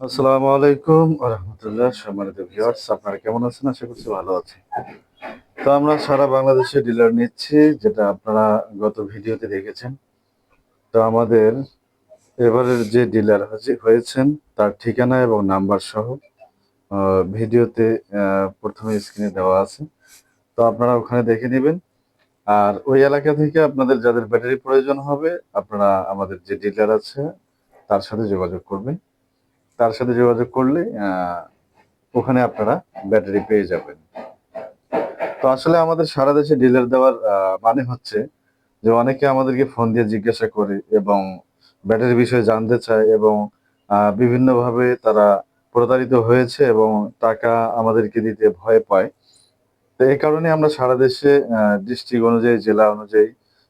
আসসালামু আলাইকুম রহমতুল্লাহ সম্মানিত ভিউয়ার্স, আপনারা কেমন আছেন? আশা করছি ভালো আছি তো আমরা সারা বাংলাদেশে ডিলার নিচ্ছি, যেটা আপনারা গত ভিডিওতে দেখেছেন। তো আমাদের এবারের যে ডিলার হয়েছেন, তার ঠিকানা এবং নাম্বার সহ ভিডিওতে প্রথমে স্ক্রিনে দেওয়া আছে। তো আপনারা ওখানে দেখে নেবেন। আর ওই এলাকা থেকে আপনাদের যাদের ব্যাটারি প্রয়োজন হবে, আপনারা আমাদের যে ডিলার আছে, তার সাথে যোগাযোগ করবেন। তার সাথে যোগাযোগ করলে ওখানে আপনারা ব্যাটারি পেয়ে যাবেন। তো আসলে আমাদের সারা দেশে ডিলার দেওয়ার মানে হচ্ছে যে অনেকে আমাদেরকে ফোন দিয়ে জিজ্ঞাসা করে এবং ব্যাটারি বিষয়ে জানতে চায় এবং বিভিন্নভাবে তারা প্রতারিত হয়েছে এবং টাকা আমাদেরকে দিতে ভয় পায়। তো এই কারণে আমরা সারা দেশে ডিস্ট্রিক্ট অনুযায়ী, জেলা অনুযায়ী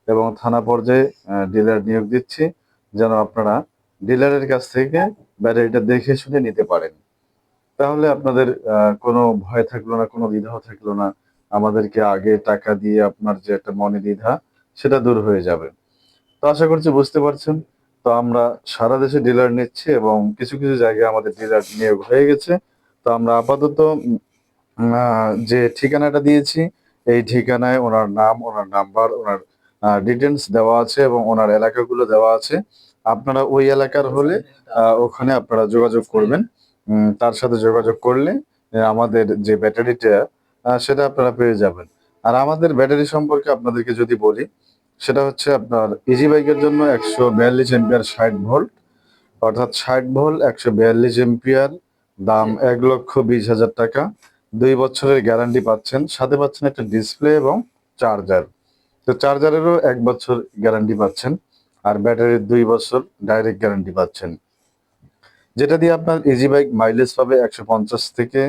এবং থানা পর্যায়ে ডিলার নিয়োগ দিচ্ছি। যেন আপনারা ডিলারের কাছ থেকে ব্যাটারিটা দেখে শুনে নিতে পারেন। তাহলে আপনাদের কোনো ভয় থাকল না, কোনো দ্বিধাও থাকল না। আমাদেরকে আগে টাকা দিয়ে আপনার যে একটা মনে দ্বিধা, সেটা দূর হয়ে যাবে। তো আশা করছি বুঝতে পারছেন। তো আমরা সারা দেশে ডিলার নিচ্ছি এবং কিছু কিছু জায়গায় আমাদের ডিলার নিয়োগ হয়ে গেছে। তো আমরা আপাতত যে ঠিকানাটা দিয়েছি, এই ঠিকানায় ওনার নাম, ওনার নাম্বার, ওনার ডিটেলস দেওয়া আছে এবং ওনার এলাকাগুলো দেওয়া আছে। আপনারা ওই এলাকার হলে ওখানে আপনারা যোগাযোগ করবেন। তার সাথে যোগাযোগ করলে আমাদের যে ব্যাটারিটা সেটা আপনারা পেয়ে যাবেন। আর আমাদের ব্যাটারি সম্পর্কে আপনাদেরকে যদি বলি সেটা হচ্ছে আপনার ইজি বাইকের জন্য একশো বিয়াল্লিশ এম্পিয়ার ষাট ভোল্ট অর্থাৎ ষাট ভোল্ট একশো বিয়াল্লিশ এম্পিয়ার দাম এক লক্ষ বিশ হাজার টাকা। দুই বছরের গ্যারান্টি পাচ্ছেন সাথে পাচ্ছেন একটা ডিসপ্লে এবং চার্জার তো চার্জারেরও এক বছর গ্যারান্টি পাচ্ছেন। আর ব্যাটারির দুই বছর ডাইরেক্ট গ্যারান্টি পাচ্ছেন। যেটা দিয়ে আপনার ইজি বাইক মাইলেজ পাবে একশো পঞ্চাশ থেকে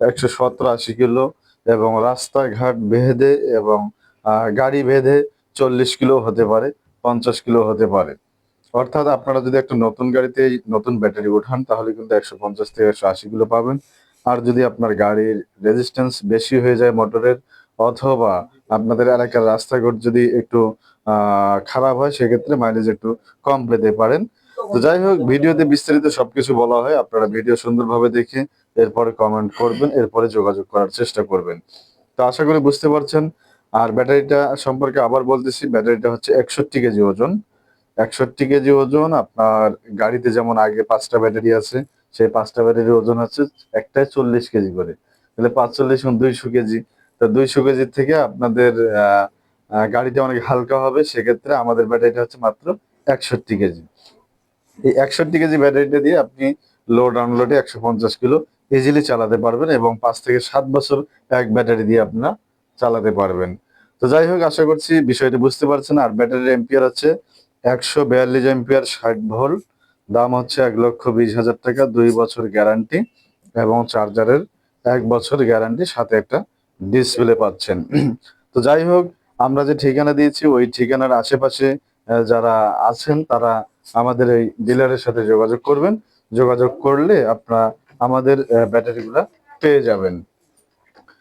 একশো সতেরো আশি কিলো এবং রাস্তাঘাট বেঁধে এবং গাড়ি বেঁধে চল্লিশ কিলো হতে পারে, পঞ্চাশ কিলো হতে পারে। অর্থাৎ আপনারা যদি একটা নতুন গাড়িতে নতুন ব্যাটারি উঠান তাহলে কিন্তু একশো পঞ্চাশ থেকে একশো আশি কিলো পাবেন। আর যদি আপনার গাড়ির রেজিস্ট্যান্স বেশি হয়ে যায় মোটরের অথবা আপনাদের এলাকার রাস্তাঘাট যদি একটু খারাপ হয়, সেক্ষেত্রে মাইলেজ একটু কম পেতে পারেন। তো যাই হোক, ভিডিওতে বিস্তারিত সবকিছু বলা হয়, আপনারা ভিডিও সুন্দরভাবে দেখে এরপরে কমেন্ট করবেন, এরপরে যোগাযোগ করার চেষ্টা করবেন। তো আশা করি বুঝতে পারছেন। আর ব্যাটারিটা সম্পর্কে আবার বলতেছি, ব্যাটারিটা হচ্ছে একষট্টি কেজি ওজন। একষট্টি কেজি ওজন, আপনার গাড়িতে যেমন আগে পাঁচটা ব্যাটারি আছে, সেই পাঁচটা ব্যাটারির ওজন হচ্ছে একটাই চল্লিশ কেজি করে। তাহলে পাঁচচল্লিশ দুইশো কেজি তো দুইশো কেজির থেকে আপনাদের গাড়িটা অনেক হালকা হবে, সেক্ষেত্রে আমাদের ব্যাটারিটা হচ্ছে মাত্র একষট্টি কেজি। এই একষট্টি কেজি ব্যাটারিটা দিয়ে আপনি লোড আনলোডে একশো পঞ্চাশ কিলো ইজিলি চালাতে পারবেন এবং পাঁচ থেকে সাত বছর এক ব্যাটারি দিয়ে আপনারা চালাতে পারবেন। তো যাই হোক, আশা করছি বিষয়টি বুঝতে পারছেন। আর ব্যাটারির এম্পিয়ার আছে একশো বিয়াল্লিশ এম্পিয়ার ষাট ভোল্ট দাম হচ্ছে এক লক্ষ বিশ হাজার টাকা, দুই বছর গ্যারান্টি এবং চার্জারের এক বছর গ্যারান্টি সাথে একটা ডিসপ্লে পাচ্ছেন। তো যাই হোক, আমরা যে ঠিকানা দিয়েছি, ওই ঠিকানার আশেপাশে যারা আছেন, তারা আমাদের এই ডিলারের সাথে যোগাযোগ করবেন। যোগাযোগ করলে আপনারা আমাদের ব্যাটারিগুলা পেয়ে যাবেন।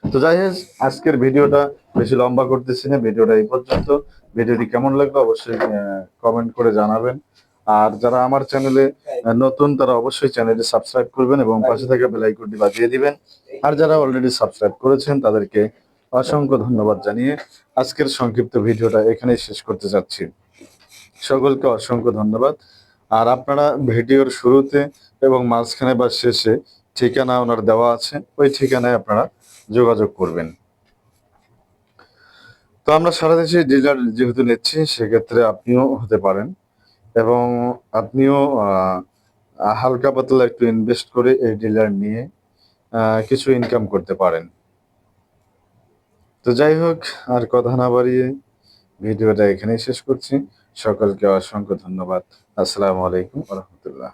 তো যাই হোক, আজকের ভিডিওটা বেশি লম্বা করতেছি না, ভিডিওটা এই পর্যন্ত। ভিডিওটি কেমন লাগল অবশ্যই কমেন্ট করে জানাবেন। আর যারা আমার চ্যানেলে নতুন, তারা অবশ্যই চ্যানেলটি সাবস্ক্রাইব করবেন এবং পাশে থাকা বেল আইকনটি বাজিয়ে দিবেন। আর যারা অলরেডি সাবস্ক্রাইব করেছেন, তাদেরকে অসংখ্য ধন্যবাদ জানিয়ে আজকের সংক্ষিপ্ত ভিডিওটা এখানেই শেষ করতে যাচ্ছি। সকলকে অসংখ্য ধন্যবাদ। আর আপনারা ভিডিওর শুরুতে এবং মাঝখানে বা শেষে ঠিকানা ওনার দেওয়া আছে, ওই ঠিকানায় আপনারা যোগাযোগ করবেন। তো আমরা সারা দেশে ডিলার যেহেতু নিচ্ছি, সেক্ষেত্রে আপনিও হতে পারেন এবং আপনিও হালকা পাতলা একটু ইনভেস্ট করে এই ডিলার নিয়ে কিছু ইনকাম করতে পারেন। তো যাই হোক, আর কথা না বাড়িয়ে ভিডিওটা এখানেই শেষ করছি। সকলকে অসংখ্য ধন্যবাদ। আসসালামু আলাইকুম রহমতুল্লাহ।